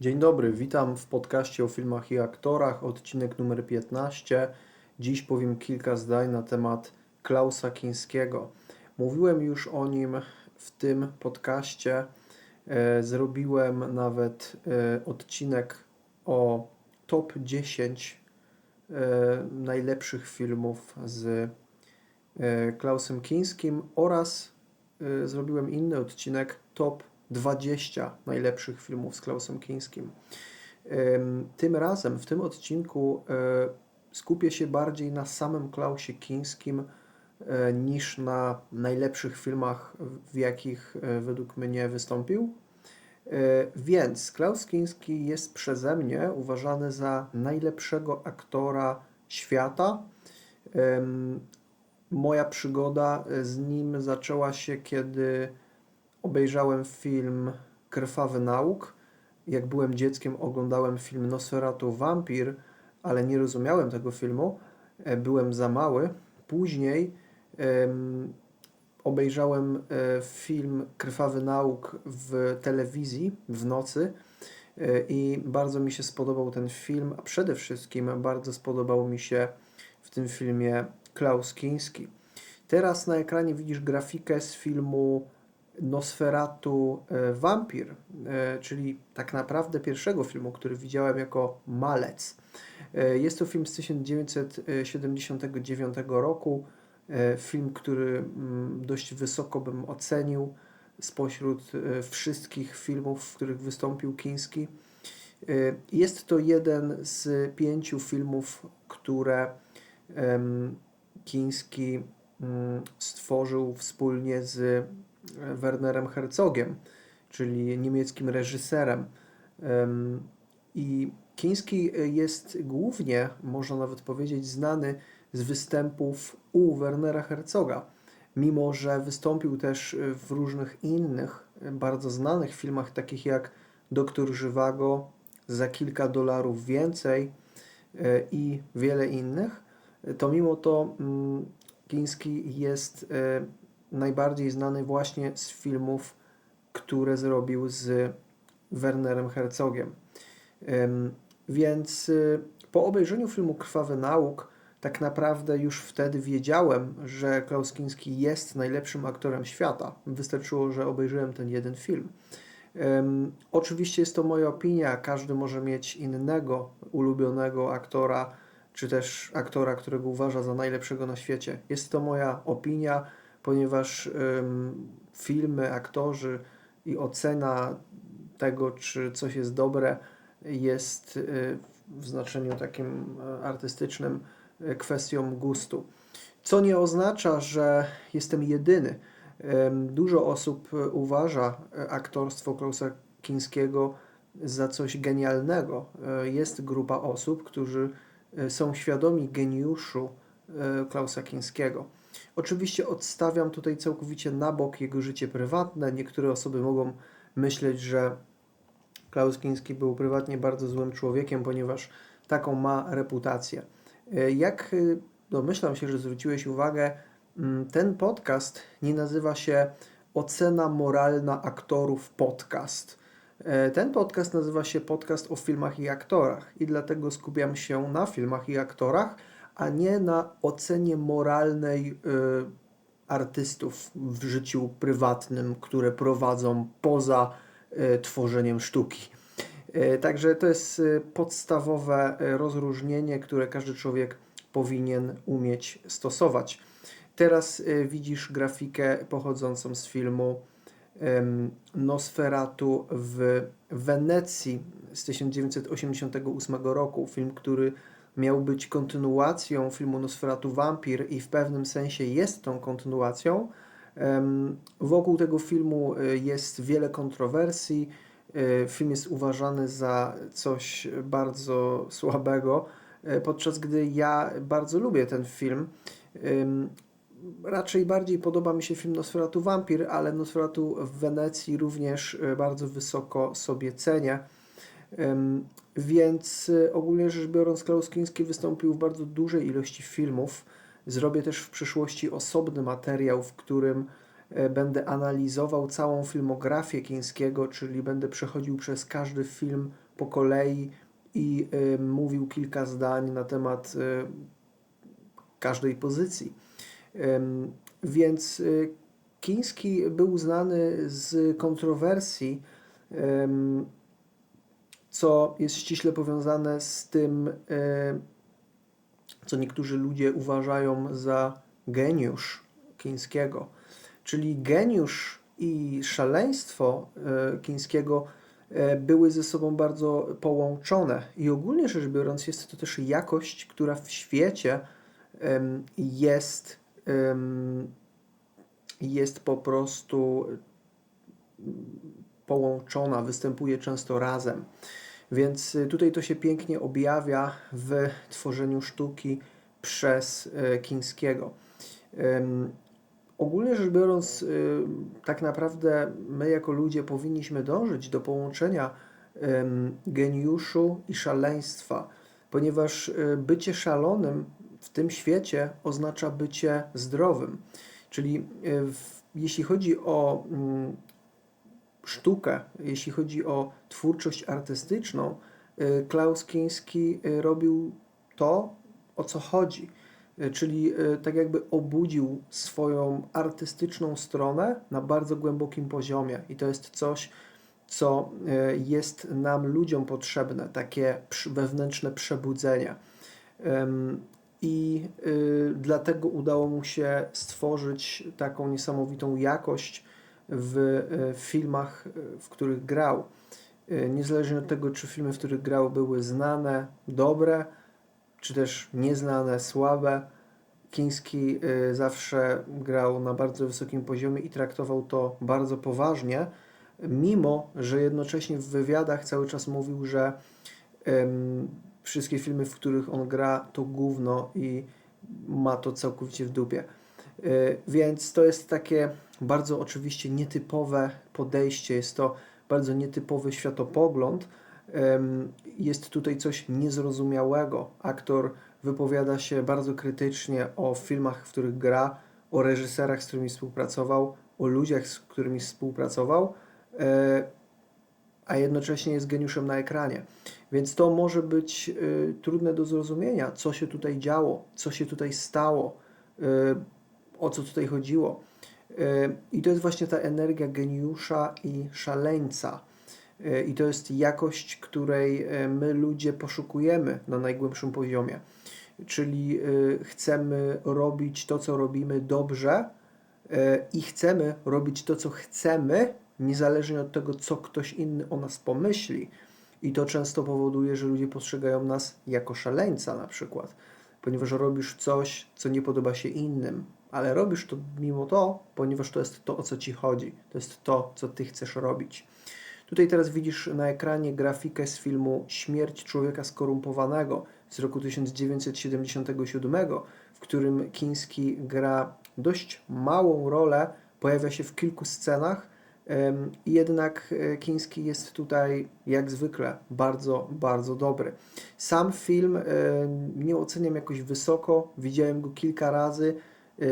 Dzień dobry, witam w podcaście o filmach i aktorach, odcinek numer 15. Dziś powiem kilka zdań na temat Klausa Kińskiego. Mówiłem już o nim w tym podcaście. E, zrobiłem nawet e, odcinek o top 10 e, najlepszych filmów z Klausem Kińskim oraz zrobiłem inny odcinek top 20 najlepszych filmów z Klausem Kińskim. Tym razem, w tym odcinku, e, skupię się bardziej na samym Klausie Kińskim e, niż na najlepszych filmach, w jakich e, według mnie wystąpił. Więc Klaus Kiński jest przeze mnie uważany za najlepszego aktora świata. Moja przygoda z nim zaczęła się, kiedy obejrzałem film Krwawy Nauk. Jak byłem dzieckiem, oglądałem film Nosferatu Vampir, ale nie rozumiałem tego filmu. E, Byłem za mały. Później em, obejrzałem e, film Krwawy Nauk w telewizji w nocy e, i bardzo mi się spodobał ten film, a przede wszystkim bardzo spodobał mi się w tym filmie Klaus Kiński. Teraz na ekranie widzisz grafikę z filmu Nosferatu e, Vampir, e, czyli tak naprawdę pierwszego filmu, który widziałem jako malec. E, Jest to film z 1979 roku. Film, który mm, dość wysoko bym ocenił spośród wszystkich filmów, w których wystąpił Kiński. Jest to jeden z pięciu filmów, które Kiński mm, stworzył wspólnie z Wernerem Herzogiem, czyli niemieckim reżyserem. Em, I Kiński jest głównie, można nawet powiedzieć, znany z występów u Wernera Herzoga, mimo że wystąpił też w różnych innych, bardzo znanych filmach, takich jak Doktor Żywago, Za kilka dolarów więcej e, i wiele innych, to mimo to mm, Kiński jest e, najbardziej znany właśnie z filmów, które zrobił z Wernerem Herzogiem. Em, Więc y, po obejrzeniu filmu Krwawy Nauk, tak naprawdę już wtedy wiedziałem, że Klaus Kiński jest najlepszym aktorem świata. Wystarczyło, że obejrzałem ten jeden film. Em, Oczywiście jest to moja opinia, każdy może mieć innego ulubionego aktora, czy też aktora, którego uważa za najlepszego na świecie. Jest to moja opinia, ponieważ filmy, aktorzy i ocena tego, czy coś jest dobre, jest y, w znaczeniu takim e, artystycznym e, kwestią gustu. Co nie oznacza, że jestem jedyny. Dużo osób e, uważa e, aktorstwo Klausa Kińskiego za coś genialnego. E, Jest grupa osób, którzy e, są świadomi geniuszu e, Klausa Kińskiego. Oczywiście odstawiam tutaj całkowicie na bok jego życie prywatne. Niektóre osoby mogą myśleć, że Klaus Kiński był prywatnie bardzo złym człowiekiem, ponieważ taką ma reputację. E, Jak y, domyślam się, że zwróciłeś uwagę, mm, ten podcast nie nazywa się Ocena moralna aktorów podcast. E, Ten podcast nazywa się Podcast o filmach i aktorach i dlatego skupiam się na filmach i aktorach, a nie na ocenie moralnej y, artystów w życiu prywatnym, które prowadzą poza y, tworzeniem sztuki. E, Także to jest y, podstawowe y, rozróżnienie, które każdy człowiek powinien umieć stosować. Teraz y, widzisz grafikę pochodzącą z filmu Nosferatu w Wenecji z 1988 roku. Film, który miał być kontynuacją filmu Nosferatu Vampir i w pewnym sensie jest tą kontynuacją. Wokół tego filmu y, jest wiele kontrowersji. Y, Film jest uważany za coś bardzo słabego, y, podczas gdy ja bardzo lubię ten film. Raczej bardziej podoba mi się film Nosferatu Vampir, ale Nosferatu w Wenecji również bardzo wysoko sobie cenię. Więc y, ogólnie rzecz biorąc, Klaus Kiński wystąpił w bardzo dużej ilości filmów. Zrobię też w przyszłości osobny materiał, w którym e, będę analizował całą filmografię Kińskiego, czyli będę przechodził przez każdy film po kolei i y, mówił kilka zdań na temat y, każdej pozycji. Więc y, Kiński był znany z kontrowersji, co jest ściśle powiązane z tym, y, co niektórzy ludzie uważają za geniusz Kińskiego. Czyli geniusz i szaleństwo Kińskiego y, były ze sobą bardzo połączone. I ogólnie rzecz biorąc, jest to też jakość, która w świecie jest, jest po prostu połączona, występuje często razem. Więc y, tutaj to się pięknie objawia w tworzeniu sztuki przez y, Kińskiego. Ogólnie rzecz biorąc, y, tak naprawdę my jako ludzie powinniśmy dążyć do połączenia geniuszu i szaleństwa, ponieważ bycie szalonym w tym świecie oznacza bycie zdrowym. Czyli jeśli chodzi o mm, sztukę, jeśli chodzi o twórczość artystyczną, y, Klaus Kiński y, robił to, o co chodzi. Y, Czyli tak jakby obudził swoją artystyczną stronę na bardzo głębokim poziomie. I to jest coś, co jest nam ludziom potrzebne, takie wewnętrzne przebudzenie. I dlatego udało mu się stworzyć taką niesamowitą jakość w y, filmach, y, w których grał. Y, Niezależnie od tego, czy filmy, w których grał, były znane, dobre, czy też nieznane, słabe, Kiński zawsze grał na bardzo wysokim poziomie i traktował to bardzo poważnie, mimo że jednocześnie w wywiadach cały czas mówił, że wszystkie filmy, w których on gra, to gówno i ma to całkowicie w dupie. Y, Więc to jest takie bardzo oczywiście nietypowe podejście, jest to bardzo nietypowy światopogląd. Jest tutaj coś niezrozumiałego. Aktor wypowiada się bardzo krytycznie o filmach, w których gra, o reżyserach, z którymi współpracował, o ludziach, z którymi współpracował, e, a jednocześnie jest geniuszem na ekranie. Więc to może być y, trudne do zrozumienia, co się tutaj działo, co się tutaj stało, y, o co tutaj chodziło. Y, I to jest właśnie ta energia geniusza i szaleńca. Y, I to jest jakość, której y, my ludzie poszukujemy na najgłębszym poziomie. Czyli chcemy robić to, co robimy dobrze i chcemy robić to, co chcemy, niezależnie od tego, co ktoś inny o nas pomyśli. I to często powoduje, że ludzie postrzegają nas jako szaleńca na przykład, ponieważ robisz coś, co nie podoba się innym, ale robisz to mimo to, ponieważ to jest to, o co ci chodzi. To jest to, co ty chcesz robić. Tutaj teraz widzisz na ekranie grafikę z filmu Śmierć człowieka skorumpowanego z roku 1977, w którym Kiński gra dość małą rolę, pojawia się w kilku scenach, jednak e, Kiński jest tutaj jak zwykle bardzo, bardzo dobry. Sam film em, nie oceniam jakoś wysoko, widziałem go kilka razy. E,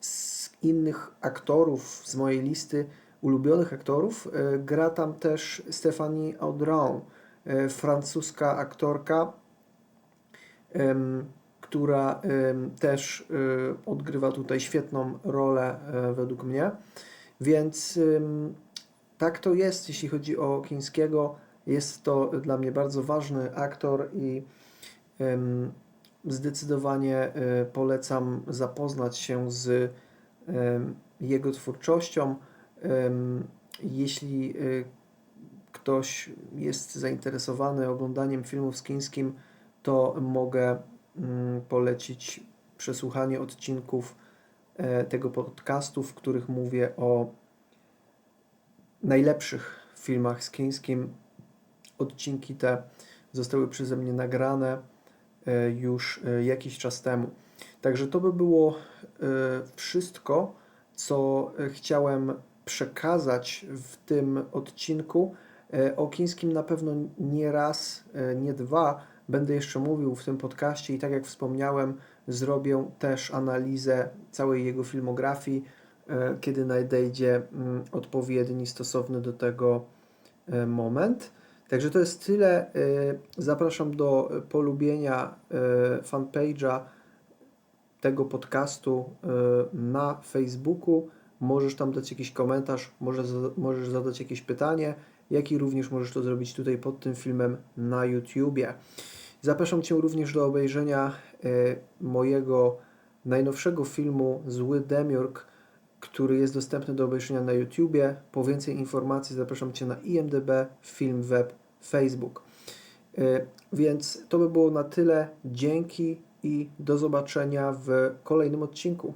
Z innych aktorów z mojej listy ulubionych aktorów e, gra tam też Stephanie Audron, e, francuska aktorka, która też odgrywa tutaj świetną rolę e, według mnie. Więc tak to jest, jeśli chodzi o Kińskiego. Jest to dla mnie bardzo ważny aktor i zdecydowanie e, polecam zapoznać się z em, jego twórczością. Em, Jeśli e, ktoś jest zainteresowany oglądaniem filmów z Kińskim, to mogę mm, polecić przesłuchanie odcinków e, tego podcastu, w których mówię o najlepszych filmach z Kińskim. Odcinki te zostały przeze mnie nagrane e, już e, jakiś czas temu. Także to by było e, wszystko, co e, chciałem przekazać w tym odcinku. E, O Kińskim na pewno nie raz, e, nie dwa będę jeszcze mówił w tym podcaście i tak jak wspomniałem, zrobię też analizę całej jego filmografii, e, kiedy nadejdzie mm, odpowiedni, stosowny do tego e, moment. Także to jest tyle. Y, Zapraszam do polubienia y, fanpage'a tego podcastu y, na Facebooku. Możesz tam dać jakiś komentarz, możesz, zadać jakieś pytanie, jak i również możesz to zrobić tutaj pod tym filmem na YouTubie. Zapraszam Cię również do obejrzenia mojego najnowszego filmu Zły Demiurg, który jest dostępny do obejrzenia na YouTubie. Po więcej informacji zapraszam Cię na IMDB, Film Web, Facebook. Y, Więc to by było na tyle. Dzięki i do zobaczenia w kolejnym odcinku.